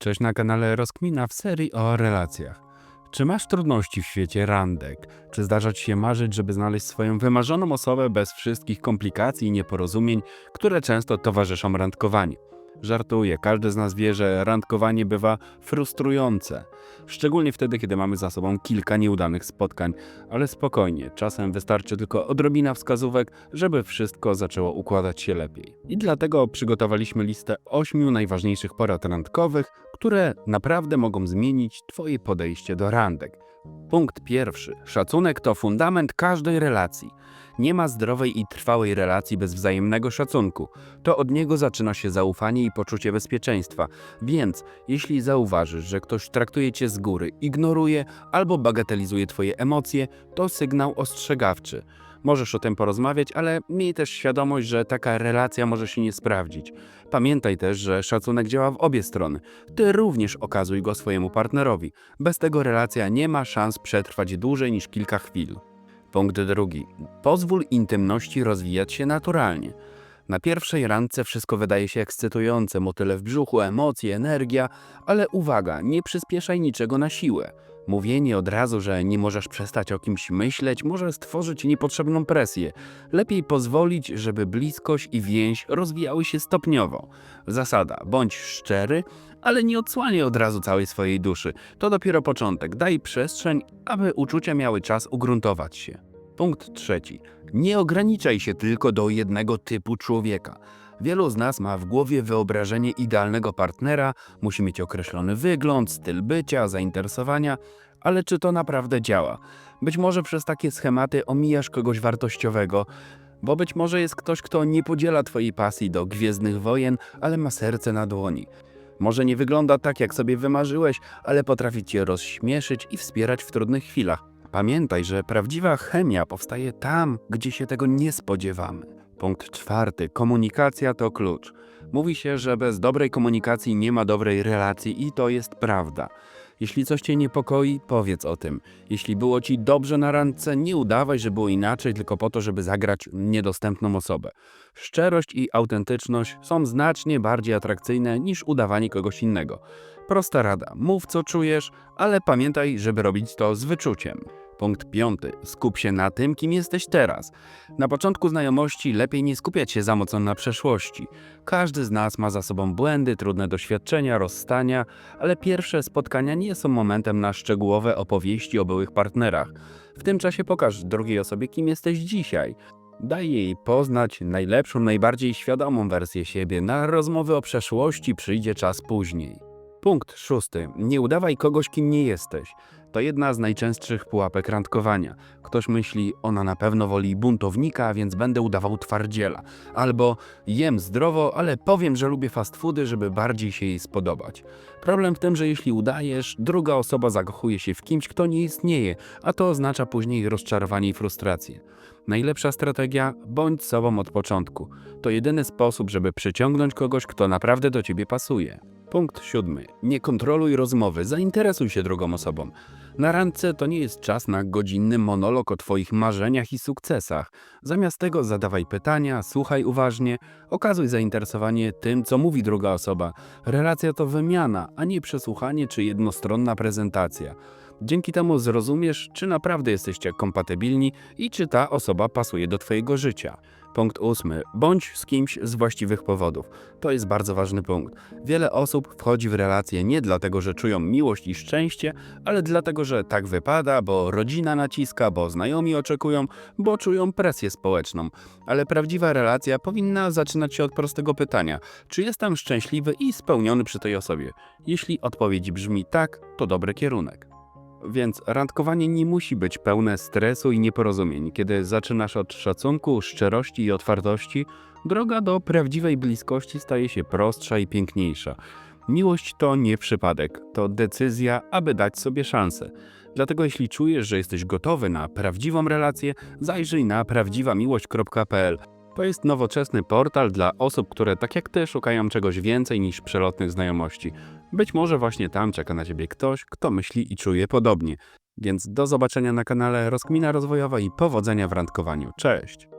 Cześć na kanale Rozkmina w serii o relacjach. Czy masz trudności w świecie randek? Czy zdarza ci się marzyć, żeby znaleźć swoją wymarzoną osobę bez wszystkich komplikacji i nieporozumień, które często towarzyszą randkowaniu? Żartuję, każdy z nas wie, że randkowanie bywa frustrujące. Szczególnie wtedy, kiedy mamy za sobą kilka nieudanych spotkań, ale spokojnie, czasem wystarczy tylko odrobina wskazówek, żeby wszystko zaczęło układać się lepiej. I dlatego przygotowaliśmy listę ośmiu najważniejszych porad randkowych, które naprawdę mogą zmienić Twoje podejście do randek. Punkt pierwszy. Szacunek to fundament każdej relacji. Nie ma zdrowej i trwałej relacji bez wzajemnego szacunku. To od niego zaczyna się zaufanie i poczucie bezpieczeństwa. Więc, jeśli zauważysz, że ktoś traktuje cię z góry, ignoruje albo bagatelizuje twoje emocje, to sygnał ostrzegawczy. Możesz o tym porozmawiać, ale miej też świadomość, że taka relacja może się nie sprawdzić. Pamiętaj też, że szacunek działa w obie strony. Ty również okazuj go swojemu partnerowi. Bez tego relacja nie ma szans przetrwać dłużej niż kilka chwil. Punkt drugi. Pozwól intymności rozwijać się naturalnie. Na pierwszej randce wszystko wydaje się ekscytujące, motyle w brzuchu, emocje, energia, ale uwaga, nie przyspieszaj niczego na siłę. Mówienie od razu, że nie możesz przestać o kimś myśleć, może stworzyć niepotrzebną presję. Lepiej pozwolić, żeby bliskość i więź rozwijały się stopniowo. Zasada: bądź szczery, ale nie odsłaniaj od razu całej swojej duszy. To dopiero początek. Daj przestrzeń, aby uczucia miały czas ugruntować się. Punkt trzeci. Nie ograniczaj się tylko do jednego typu człowieka. Wielu z nas ma w głowie wyobrażenie idealnego partnera, musi mieć określony wygląd, styl bycia, zainteresowania, ale czy to naprawdę działa? Być może przez takie schematy omijasz kogoś wartościowego, bo być może jest ktoś, kto nie podziela Twojej pasji do gwiezdnych wojen, ale ma serce na dłoni. Może nie wygląda tak, jak sobie wymarzyłeś, ale potrafi Cię rozśmieszyć i wspierać w trudnych chwilach. Pamiętaj, że prawdziwa chemia powstaje tam, gdzie się tego nie spodziewamy. Punkt czwarty. Komunikacja to klucz. Mówi się, że bez dobrej komunikacji nie ma dobrej relacji i to jest prawda. Jeśli coś cię niepokoi, powiedz o tym. Jeśli było ci dobrze na randce, nie udawaj, że było inaczej, tylko po to, żeby zagrać niedostępną osobę. Szczerość i autentyczność są znacznie bardziej atrakcyjne niż udawanie kogoś innego. Prosta rada: mów co czujesz, ale pamiętaj, żeby robić to z wyczuciem. Punkt piąty. Skup się na tym, kim jesteś teraz. Na początku znajomości lepiej nie skupiać się za mocno na przeszłości. Każdy z nas ma za sobą błędy, trudne doświadczenia, rozstania, ale pierwsze spotkania nie są momentem na szczegółowe opowieści o byłych partnerach. W tym czasie pokaż drugiej osobie, kim jesteś dzisiaj. Daj jej poznać najlepszą, najbardziej świadomą wersję siebie. Na rozmowy o przeszłości przyjdzie czas później. Punkt szósty. Nie udawaj kogoś, kim nie jesteś. To jedna z najczęstszych pułapek randkowania. Ktoś myśli, ona na pewno woli buntownika, więc będę udawał twardziela. Albo jem zdrowo, ale powiem, że lubię fast foody, żeby bardziej się jej spodobać. Problem w tym, że jeśli udajesz, druga osoba zakochuje się w kimś, kto nie istnieje, a to oznacza później rozczarowanie i frustrację. Najlepsza strategia bądź sobą od początku. To jedyny sposób, żeby przyciągnąć kogoś, kto naprawdę do ciebie pasuje. Punkt siódmy. Nie kontroluj rozmowy, zainteresuj się drugą osobą. Na randce to nie jest czas na godzinny monolog o Twoich marzeniach i sukcesach. Zamiast tego zadawaj pytania, słuchaj uważnie, okazuj zainteresowanie tym, co mówi druga osoba. Relacja to wymiana, a nie przesłuchanie czy jednostronna prezentacja. Dzięki temu zrozumiesz, czy naprawdę jesteście kompatybilni i czy ta osoba pasuje do Twojego życia. Punkt ósmy. Bądź z kimś z właściwych powodów. To jest bardzo ważny punkt. Wiele osób wchodzi w relacje nie dlatego, że czują miłość i szczęście, ale dlatego, że tak wypada, bo rodzina naciska, bo znajomi oczekują, bo czują presję społeczną. Ale prawdziwa relacja powinna zaczynać się od prostego pytania: czy jestem szczęśliwy i spełniony przy tej osobie? Jeśli odpowiedź brzmi tak, to dobry kierunek. Więc randkowanie nie musi być pełne stresu i nieporozumień. Kiedy zaczynasz od szacunku, szczerości i otwartości, droga do prawdziwej bliskości staje się prostsza i piękniejsza. Miłość to nie przypadek, to decyzja, aby dać sobie szansę. Dlatego jeśli czujesz, że jesteś gotowy na prawdziwą relację, zajrzyj na prawdziwamiłość.pl. To jest nowoczesny portal dla osób, które tak jak ty szukają czegoś więcej niż przelotnych znajomości. Być może właśnie tam czeka na ciebie ktoś, kto myśli i czuje podobnie. Więc do zobaczenia na kanale Rozkmina Rozwojowa i powodzenia w randkowaniu. Cześć!